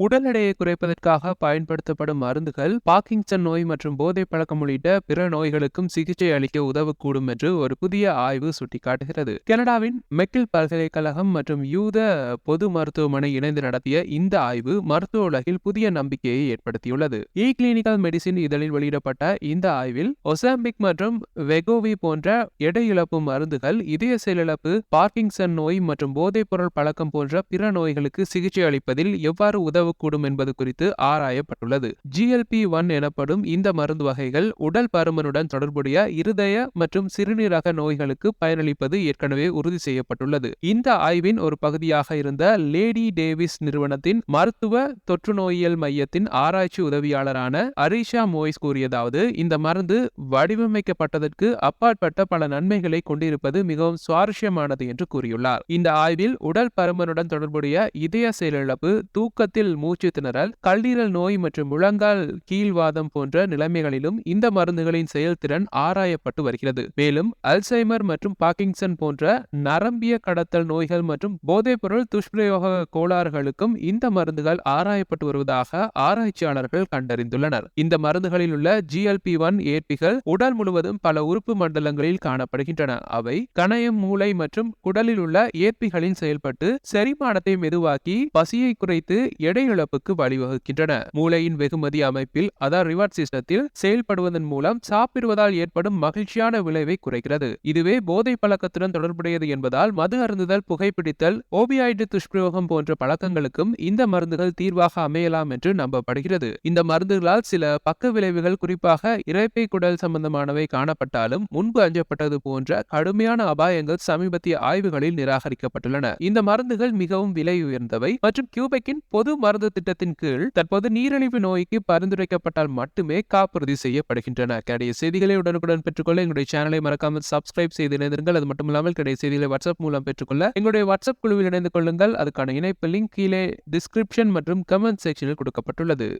உடல் எடையை குறைப்பதற்காக பயன்படுத்தப்படும் மருந்துகள் பாக்கிங்சன் நோய் மற்றும் போதை பழக்கம் உள்ளிட்ட பிற நோய்களுக்கும் சிகிச்சை அளிக்க உதவக்கூடும் என்று ஒரு புதிய ஆய்வு சுட்டிக்காட்டுகிறது. கனடாவின் மெக்கில் பல்கலைக்கழகம் மற்றும் யூத பொது மருத்துவமனை இணைந்து நடத்திய இந்த ஆய்வு மருத்துவ உலகில் புதிய நம்பிக்கையை ஏற்படுத்தியுள்ளது. இ கிளினிக்கல் மெடிசின் இதழில் வெளியிடப்பட்ட இந்த ஆய்வில் ஒசாம்பிக் மற்றும் வெகோவி போன்ற எடை இழப்பு மருந்துகள் இதய செயலிழப்பு பார்க்கிங்சன் நோய் மற்றும் போதைப்பொருள் பழக்கம் போன்ற பிற நோய்களுக்கு சிகிச்சை அளிப்பதில் எவ்வாறு உதவக்கூடும் என்பது குறித்து ஆராயப்பட்டுள்ளது. ஜிஎல்பி ஒன் எனப்படும் இந்த மருந்து வகைகள் உடல் பருமனுடன் தொடர்புடைய இருதய மற்றும் சிறுநீரக நோய்களுக்கு பயனளிப்பது ஏற்கனவே உறுதி செய்யப்பட்டுள்ளது. இந்த ஆய்வின் ஒரு பகுதியாக இருந்த லேடி டேவிஸ் நிறுவனத்தின் மருத்துவ தொற்று நோயியல் மையத்தின் ஆராய்ச்சி உதவியாளரான அரிஷா மோய்ஸ் கூறியதாவது இந்த மருந்து வடிவமைக்கப்பட்டதற்கு அப்பாற்பட்ட பல நன்மைகளை கொண்டிருப்பது மிகவும் சுவாரஸ்யமானது என்று கூறியுள்ளார். இந்த ஆய்வில் உடல் பருமனுடன் தொடர்புடைய இதய செயலிழப்பு தூக்கத்தில் மூச்சு திணறல் கல்லீரல் நோய் மற்றும் முழங்கால் கீழ்வாதம் போன்ற நிலைமைகளிலும் இந்த மருந்துகளின் செயல்திறன் ஆராயப்பட்டு வருகிறது. மேலும் அல்சைமர் மற்றும் பாக்கிங்சன் போன்ற நரம்பிய கடத்தல் நோய்கள் மற்றும் போதைப்பொருள் துஷ்பிரயோக கோளாறுகளுக்கும் இந்த மருந்துகள் ஆராயப்பட்டு வருவதாக ஆராய்ச்சியாளர்கள் கண்டறிந்துள்ளனர். இந்த மருந்துகளில் உள்ள ஜிஎல்பி ஒன் ஏற்பிகள் உடல் முழுவதும் பல உறுப்பு மண்டலங்களில் காணப்படுகின்றன. அவை கணையம் மூளை மற்றும் குடலில் உள்ள ஏற்பிகளின் செயல்பட்டு செரிமானத்தை மெதுவாக்கி பசியை குறைத்து எடை இழப்புக்கு வழிவகுக்கின்றன. மூளையின் வெகுமதி அமைப்பில் அதாவது ரிவார்ட் சிஸ்டத்தில் செயல்படுவதன் மூலம் சாப்பிடுவதால் ஏற்படும் மகிழ்ச்சியான விளைவை குறைக்கிறது. இதுவே போதை பழக்கத்துடன் தொடர்புடையது என்பதால் மது அருந்துதல் புகைப்பிடித்தல் ஓபியாய்டு துஷ்பிரயோகம் போன்ற பழக்கங்களுக்கும் இந்த மருந்துகள் தீர்வாக அமையலாம் என்று நம்பப்படுகிறது. இந்த மருந்துகளால் சில பக்க விளைவுகள் குறிப்பாக இறைப்பை குடல் சம்பந்தமானவை காணப்பட்டாலும் முன்பு அஞ்சப்பட்டது போன்ற கடுமையான அபாயங்கள் சமீபத்திய ஆய்வுகளில் நிராகரிக்கப்பட்டுள்ளன. இந்த மருந்துகள் மிகவும் விலை உயர்ந்தவை மற்றும் கியூபெக்கின் பொது மருந்து திட்டத்தின் கீழ் தற்போது நீரிழிவு நோய்க்கு பரிந்துரைக்கப்பட்டால் மட்டுமே காப்புறுதி செய்யப்படுகின்றன. கிடைய செய்திகளை உடனுக்குடன் பெற்றுக்கொள்ள எங்களுடைய சேனலை மறக்காமல் சப்ஸ்கிரைப் செய்து இணைந்திருங்கள். அது மட்டும் இல்லாமல் கிடைய செய்திகளை வாட்ஸ்அப் மூலம் பெற்றுக்கொள்ள எங்களுடைய வாட்ஸ்அப் குழுவில் இணைந்து கொள்ளுங்கள். அதுக்கான இணைப்பு லிங்க் கீழே டிஸ்கிரிப்ஷன் மற்றும் கமெண்ட் செக்ஷனில் கொடுக்கப்பட்டுள்ளது.